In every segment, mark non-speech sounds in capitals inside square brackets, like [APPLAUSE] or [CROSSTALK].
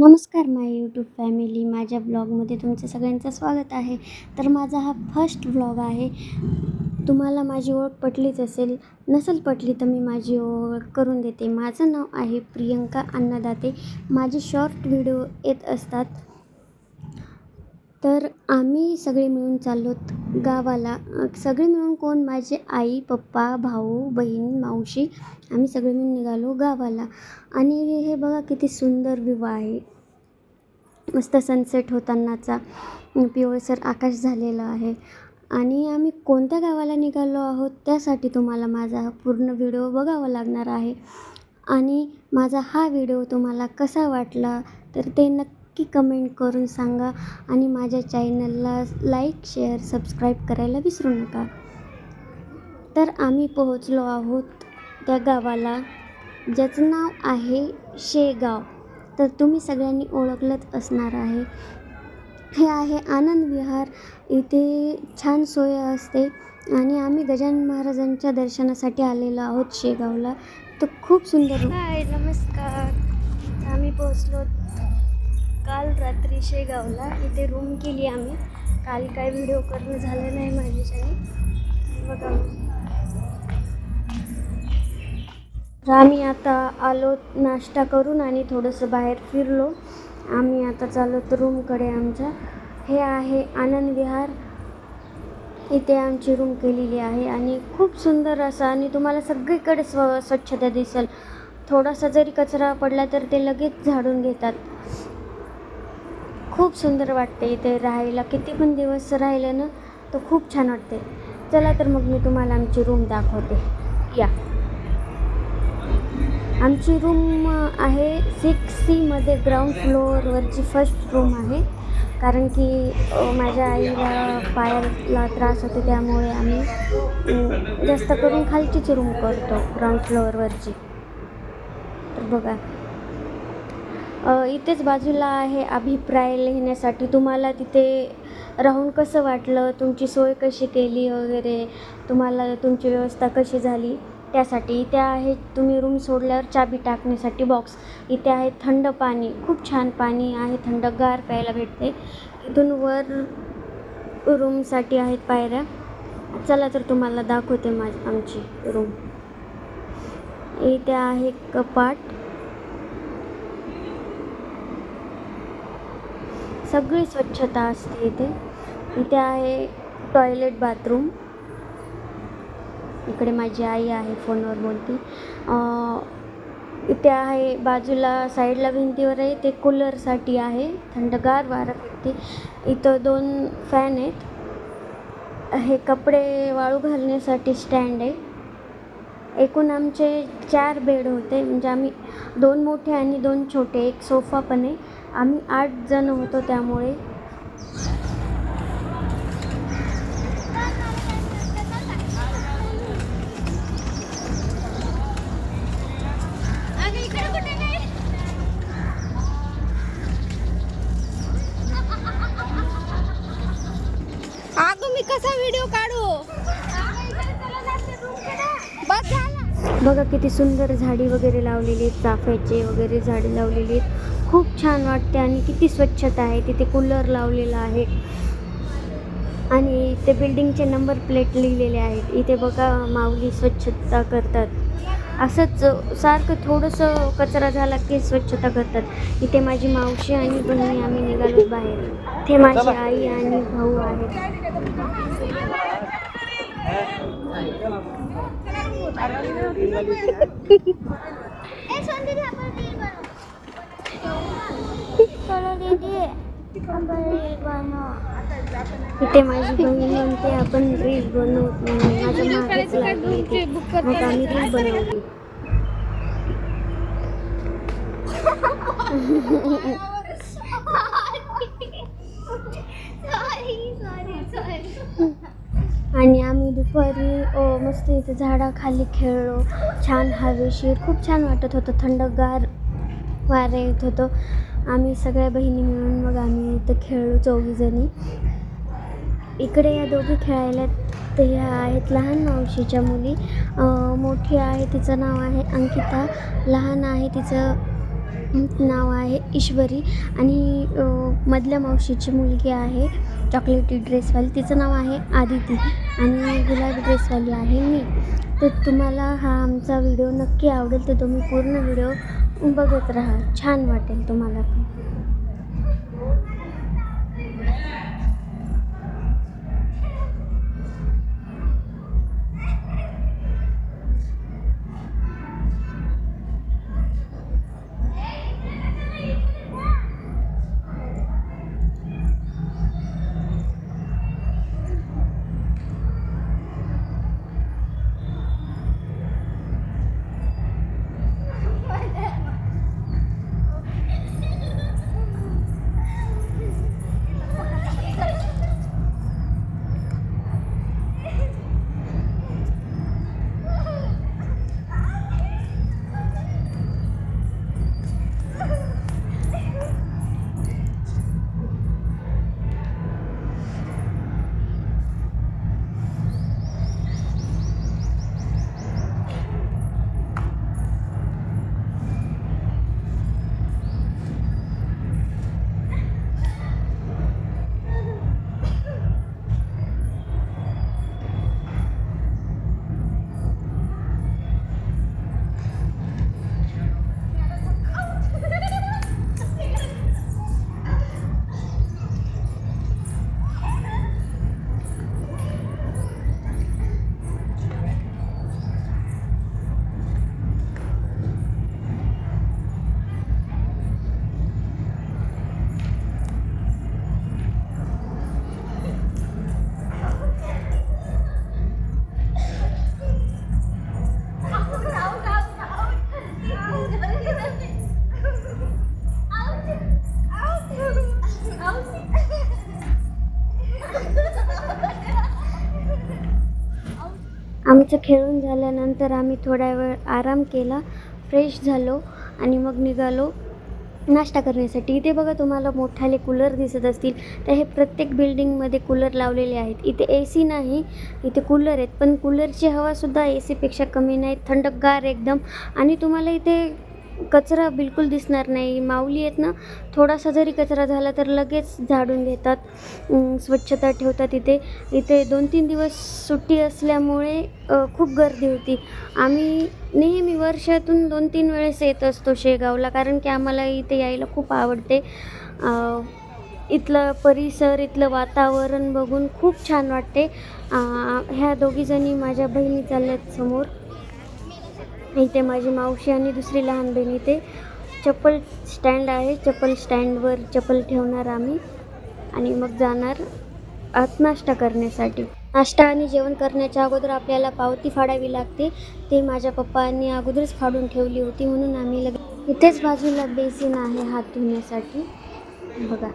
नमस्कार माय YouTube family माझ्या ब्लॉगमध्ये तुमचं सगळ्यांचं स्वागत आहे. तर माझा हा फर्स्ट ब्लॉग आहे. तुम्हाला माझी ओळख पटलीच असेल नसेल पटली तर मी माझी ओळख करून देते. माझं नाव आहे प्रियंका अन्नदाते. माझे शॉर्ट व्हिडिओ येत असतात. तर आम्ही सगळे मिळून चाललोत गावाला. सगळे मिळून कोण? माझे आई पप्पा भाऊ बहीण मावशी आम्ही सगळे मिळून निघालो गावाला. आणि हे बघा किती सुंदर व्ह्यू आहे. मस्त सनसेट होतानाचा. पिवळसर आकाश झालेलं आहे. आणि आम्ही कोणत्या गावाला निघालो आहोत त्यासाठी तुम्हाला माझा हा पूर्ण व्हिडिओ बघावा लागणार आहे. आणि माझा हा व्हिडिओ तुम्हाला कसा वाटला तर ते नक्की कमेंट करून सांगा आणि माझ्या चॅनलला लाईक शेअर सबस्क्राईब करायला विसरू नका. तर आम्ही पोहोचलो आहोत त्या गावाला ज्याचं नाव आहे शेगाव. तर तुम्ही सगळ्यांनी ओळखलंच असणार आहे. हे आहे आनंद विहार. इथे छान सोय असते आणि आम्ही गजानन महाराजांच्या दर्शनासाठी आलेलो आहोत शेगावला. तर खूप सुंदर हाय नमस्कार. आम्ही पोहोचलो काल रात्री शेगावला इथे रूम केली आम्ही. काल काय व्हिडिओ करणं झालं नाही माझ्याच्याने. बघा. आम्ही आता आलो नाश्ता करून आणि थोडंसं बाहेर फिरलो. आम्ही आता चाललो तर रूमकडे आमच्या. हे आहे आनंद विहार. इथे आमची रूम केलेली आहे आणि खूप सुंदर असं आणि तुम्हाला सगळीकडे स्व स्वच्छता दिसेल. थोडासा जरी कचरा पडला तर ते लगेच झाडून घेतात. खूप सुंदर वाटते इथे राहायला. किती पण दिवस राहिलं ना तर खूप छान वाटते. चला तर मग मी तुम्हाला आमची रूम दाखवते. या. आमची रूम आहे सिक्स सीमध्ये ग्राउंड फ्लोअरवरची फर्स्ट रूम आहे. कारण की माझ्या आईला पायाला त्रास होतो त्यामुळे आम्ही जास्त करून खालचीच रूम करतो ग्राउंड फ्लोअरवरची तर बघा. इथेच बाजूला आहे अभिप्राय लिहिण्यासाठी. तुम्हाला तिथे राहून कसं वाटलं? तुमची सोय कशी केली वगैरे? तुम्हाला तुमची व्यवस्था कशी झाली? त्यासाठी इथे आहे. तुम्ही रूम सोडल्यावर चाबी टाकण्यासाठी बॉक्स इथे आहे थंड पाणी. खूप छान पाणी आहे. थंडगार प्यायला भेटते. इथून वर रूमसाठी आहेत पायऱ्या. चला तर तुम्हाला दाखवते माझ आमची रूम इथे आहे कपाट. सगळी स्वच्छता असते इथे. इथे आहे टॉयलेट बाथरूम इकडे माझी आई आहे फोनवर बोलती. इथे आहे बाजूला साईडला भिंतीवर आहे ते कूलरसाठी आहे. थंडगार वारा भेटते इथं दोन फॅन आहेत. हे कपडे वाळू घालण्यासाठी स्टँड आहे. एकूण आमचे चार बेड होते. म्हणजे आम्ही दोन मोठे आणि दोन छोटे. एक सोफा पण आहे. आम्ही आठ जण होतो त्यामुळे. अगं मी कसा व्हिडिओ काढू? बस झाला. बघा किती सुंदर झाडी वगैरे लावलेली आहेत चाफ्याचे वगैरे झाडे लावलेली आहेत. खूप छान वाटते आणि किती स्वच्छता आहे. तिथे कूलर लावलेला आहे. आणि ते बिल्डिंगचे नंबर प्लेट लिहिलेले आहेत. इथे बघा माऊली स्वच्छता करतात. असंच सारखं थोडंसं कचरा झाला की स्वच्छता करतात. इथे माझी मावशी आणि बहिणी आम्ही निघालो बाहेर. ते माझी आई आणि भाऊ आहेत. [LAUGHS] इथे माझी बहीण म्हणते आपण रील बनवत म्हणून माझ्या मागेच लागली ती मग आम्ही रील बनवली. आणि आम्ही दुपारी मस्त इथे झाडाखाली खेळलो. छान हवेशीर खूप छान वाटत होतं. थंडगार वारं येत होतं. आम्ही सगळ्या बहिणी मिळून मग आम्ही इथं खेळलो चौघीजणी. इकडे या दोघी खेळायला तर ह्या आहेत लहान मावशीच्या मुली. मोठी आहे तिचं नाव आहे अंकिता. लहान आहे तिचं नाव आहे ईश्वरी. आणि मधल्या मावशीची मुलगी आहे चॉकलेटी ड्रेसवाली. तिचं नाव आहे आदिती. आणि गुलाबी ड्रेसवाली आहे मी. तर तुम्हाला हा आमचा व्हिडिओ नक्की आवडेल तर तुम्ही पूर्ण व्हिडिओ बघत राहा. छान वाटेल तुम्हाला. पण खेळून झाल्यानंतर आम्ही थोडा वेळ आराम केला फ्रेश झालो आणि मग निघालो नाश्ता करण्यासाठी. इथे बघा तुम्हाला मोठाले कूलर दिसत असतील. तर हे प्रत्येक बिल्डिंगमध्ये कूलर लावलेले आहेत. इथे ए सी नाही इथे कूलर आहेत. पण कूलरची हवासुद्धा ए सीपेक्षा कमी नाही. थंडगार एकदम. आणि तुम्हाला इथे कचरा बिलकुल दिसणार नाही. माऊली आहेत ना थोडासा जरी कचरा झाला तर लगेच झाडून घेतात. स्वच्छता ठेवतात इथे. इथे दोन तीन दिवस सुट्टी असल्यामुळे खूप गर्दी होती. आम्ही नेहमी वर्षातून दोन तीन वेळेस येत असतो शेगावला कारण की आम्हाला इथे यायला खूप आवडते. इथलं परिसर इथलं वातावरण बघून खूप छान वाटते. ह्या दोघीजणी माझ्या बहिणी चालल्यात समोर. इथे माझी मावशी आणि दुसरी लहान बहीण इथे चप्पल स्टँड आहे. चप्पल स्टँडवर चप्पल ठेवणार आम्ही. आणि मग जाणार आत नाश्ता करण्यासाठी. नाश्ता आणि जेवण करण्याच्या अगोदर आपल्याला पावती फाडावी लागते. ते माझ्या पप्पांनी अगोदरच फाडून ठेवली होती म्हणून आम्ही लगे इथेच बाजूला बेसिन आहे हात धुण्यासाठी. बघा.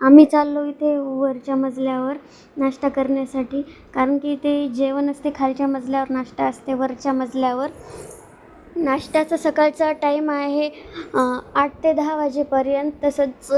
आम्ही चाललो इथे वरच्या मजल्यावर नाश्ता करण्यासाठी. कारण की इथे जेवण असते खालच्या मजल्यावर नाश्ता असते वरच्या मजल्यावर. नाश्त्याचा सकाळचा टाईम आहे आठ ते दहा वाजेपर्यंत. तसंच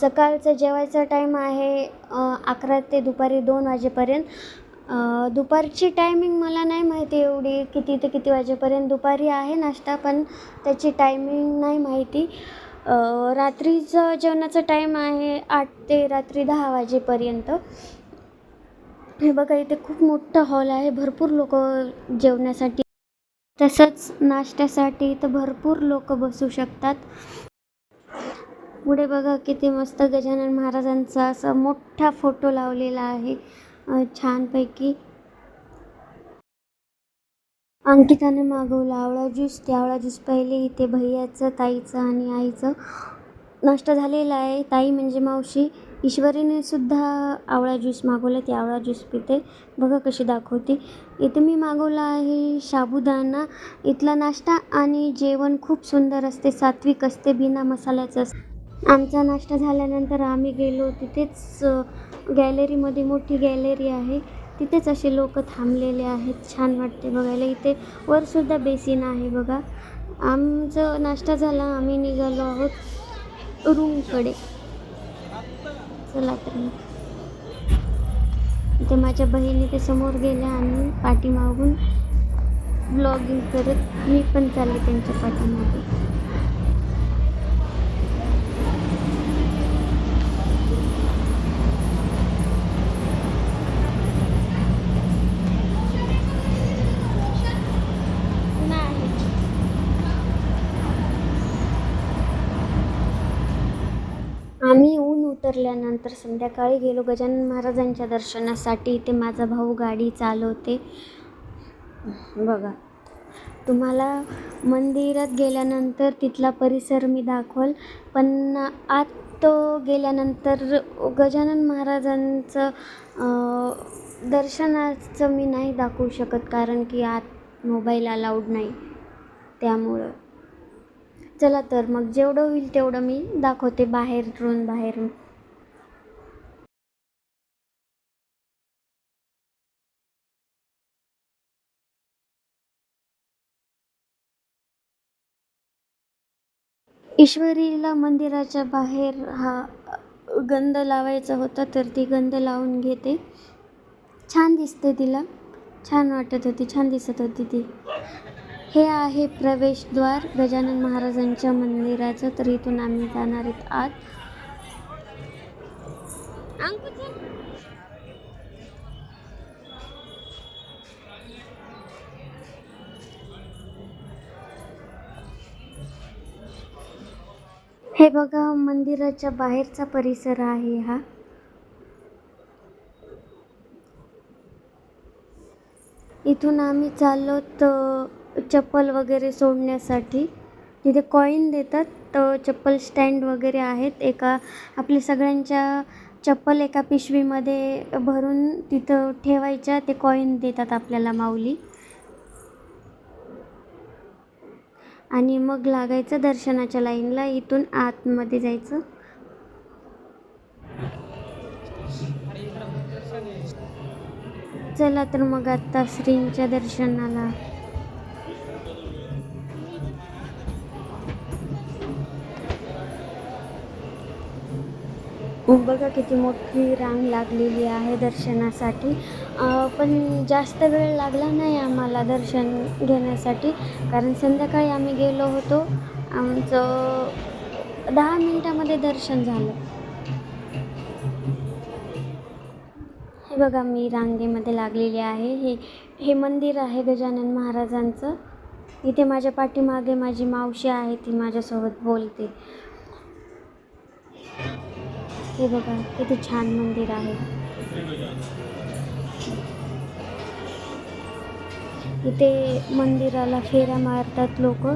सकाळचं जेवायचा टाईम आहे अकरा ते दुपारी दोन वाजेपर्यंत. दुपारची टायमिंग मला नाही माहिती एवढी किती ते किती वाजेपर्यंत दुपारी आहे नाश्ता पण त्याची टायमिंग नाही माहिती. रात्रीचं जेवणाचा टाईम आहे आठ ते रात्री दहा वाजेपर्यंत. हे बघा इथे खूप मोठा हॉल आहे. भरपूर लोक जेवण्यासाठी तसंच नाश्त्यासाठी इथं भरपूर लोक बसू शकतात. पुढे बघा किती मस्त गजानन महाराजांचा असा मोठा फोटो लावलेला आहे. छानपैकी. अंकिताने मागवला आवळा ज्यूस ते आवळा ज्यूस. पहिले इथे भैयाचं ताईचं आणि आईचं नाश्ता झालेला आहे. ताई म्हणजे मावशी. ईश्वरीने सुद्धा आवळा ज्यूस मागवला ती आवळा ज्यूस पिते. बघा कशी दाखवते. इथे मी मागवला आहे साबुदाणा. इथला नाश्ता आणि जेवण खूप सुंदर असते. सात्विक असते बिना मसाल्याचं असते. आमचा नाश्ता झाल्यानंतर आम्ही गेलो तिथेच गॅलरीमध्ये मोठी गॅलरी आहे. तिथेच असे लोक थांबलेले आहेत. छान वाटते बघायला. इथे वरसुद्धा बेसिन आहे बघा. आमचं नाश्ता झाला. आम्ही निघालो आहोत रूमकडे. चला तर मग. इथे माझ्या बहिणी ते समोर गेल्या आणि पाठीमागून ब्लॉगिंग करत मी पण चालले त्यांच्या पाठीमागे उतरल्यानंतर संध्याकाळी गेलो गजानन महाराजांच्या दर्शनासाठी. इथे माझा भाऊ गाडी चालवते. बघा तुम्हाला मंदिरात गेल्यानंतर तिथला परिसर मी दाखवल पण आत गेल्यानंतर गजानन महाराजांचं दर्शनाचं मी नाही दाखवू शकत कारण की आत मोबाईल अलाउड नाही. त्यामुळं. चला तर मग जेवढं होईल तेवढं मी दाखवते बाहेरून बाहेरून. ईश्वरीला मंदिराच्या बाहेर हा गंध लावायचा होता तर ती गंध लावून घेते. छान दिसते तिला. छान वाटत होती छान दिसत होती ती. हे आहे प्रवेशद्वार गजानन महाराजांच्या मंदिराचं तर इथून आम्ही जाणार आहेत आत. हे बघा मंदिराच्या बाहेरचा परिसर आहे हा. इथून आम्ही चाललो तर चप्पल वगैरे सोडण्यासाठी. तिथे कॉईन देतात तर चप्पल स्टँड वगैरे आहेत. एका आपल्या सगळ्यांच्या चप्पल एका पिशवीमध्ये भरून तिथं ठेवायच्या. ते कॉईन देतात आपल्याला माऊली. आणि मग लागायचं दर्शनाच्या लाईनला इथून आतमध्ये जायचं. चला तर मग आता श्रींच्या दर्शनाला. बघा किती मोठी रांग लागलेली आहे दर्शनासाठी. पण जास्त वेळ लागला नाही आम्हाला दर्शन घेण्यासाठी. कारण संध्याकाळी आम्ही गेलो होतो. आमचं दहा मिनटामध्ये दर्शन झालं. हे बघा मी रांगेमध्ये लागलेली आहे. हे हे मंदिर आहे गजानन महाराजांचं. इथे माझ्या पाठीमागे माझी मावशी आहे ती माझ्यासोबत बोलते. हे बघा किती छान मंदिर आहे. इथे मंदिराला फेऱ्या मारतात लोक.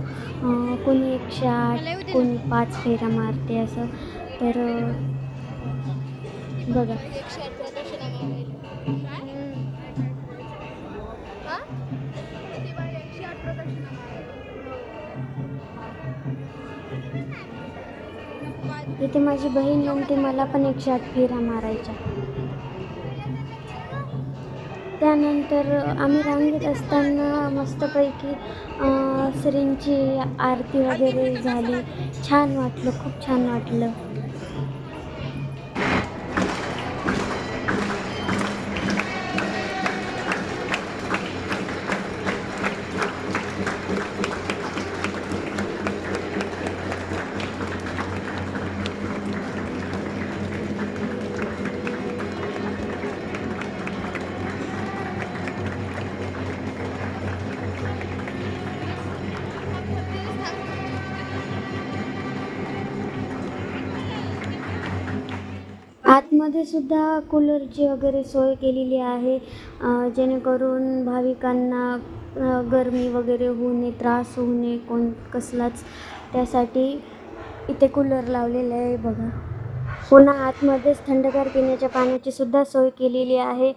कोणी एकशे आठ कोणी पाच फेऱ्या मारते असं. तर बघा. इथे माझी बहीण म्हणते मला पण एकशे आठ फेऱ्या मारायच्या. त्यानंतर आम्ही रांगेत असताना मस्तपैकी अं, श्रींची आरती वगैरे झाली. छान वाटलं खूप छान वाटलं. आतमध्ये सुद्धा कूलरची वगैरे सोय केलेली आहे. जेणेकरून भाविकांना गरमी वगैरे होऊ नये त्रास होऊ नये कोण कसलाच. त्यासाठी इथे कूलर लावलेलं आहे बघा. पुन्हा आतमध्येच थंडगार पिण्याच्या पाण्याची सुद्धा सोय केलेली आहे.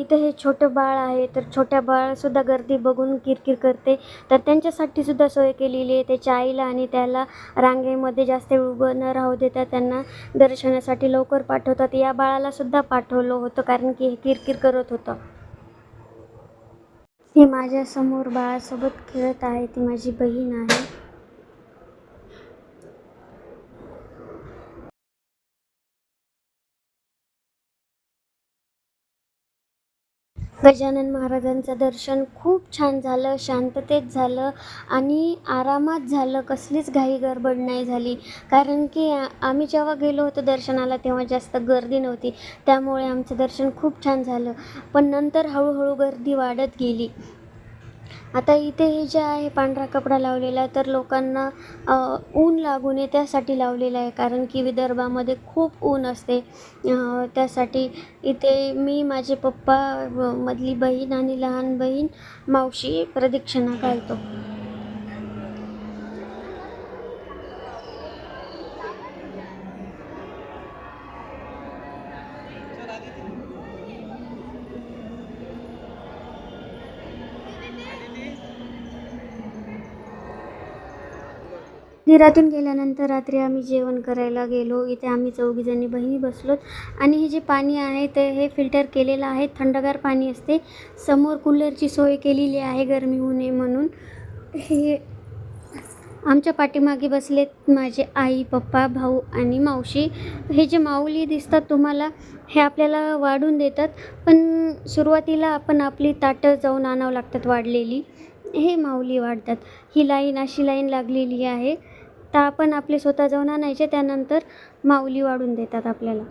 इथे हे छोटं बाळ आहे तर छोट्या बाळसुद्धा गर्दी बघून किरकिर करते. तर त्यांच्यासाठी सुद्धा सोय केलेली आहे. त्याच्या आईला आणि त्याला रांगेमध्ये जास्त उभं न राहू देता त्यांना दर्शनासाठी लवकर पाठवतात. या बाळालासुद्धा पाठवलं होतं कारण की हे किरकिर करत होतं. हे माझ्यासमोर बाळासोबत खेळत आहे ती माझी बहीण आहे. गजानन महाराजांचं दर्शन खूप छान झालं शांततेत झालं आणि आरामात झालं. कसलीच घाई गडबड नाही झाली. कारण की आम्ही जेव्हा गेलो होतो दर्शनाला तेव्हा जास्त गर्दी नव्हती. त्यामुळे आमचं दर्शन खूप छान झालं. पण नंतर हळूहळू गर्दी वाढत गेली. आता इथे हे जे आहे पांढरा कपडा लावलेला तर लोकांना ऊन लागू नये त्यासाठी लावलेला आहे. कारण की विदर्भामध्ये खूप ऊन असते. त्यासाठी इथे मी माझे पप्पा मधली बहीण आणि लहान बहीण मावशी प्रदक्षिणा घालतो. दिरातून गेल्यानंतर रात्री आम्ही जेवण करायला गेलो. इथे आम्ही चौघीजणी बहिणी बसलो. आणि हे जे पाणी आहे ते हे फिल्टर केलेलं आहे. थंडगार पाणी असते. समोर कूलरची सोय केलेली आहे गरमी होऊ नये म्हणून. हे आमच्या पाठीमागे बसलेत माझे आई पप्पा भाऊ आणि मावशी. हे जे माऊली दिसतात तुम्हाला हे आपल्याला वाढून देतात. पण सुरुवातीला आपण आपली ताटं जाऊन आणावं लागतात वाढलेली. हे माऊली वाढतात. ही लाईन अशी लाईन लागलेली आहे. तर आपण आपले स्वतः जाऊन आणायचे त्यानंतर माऊली वाढून देतात आपल्याला.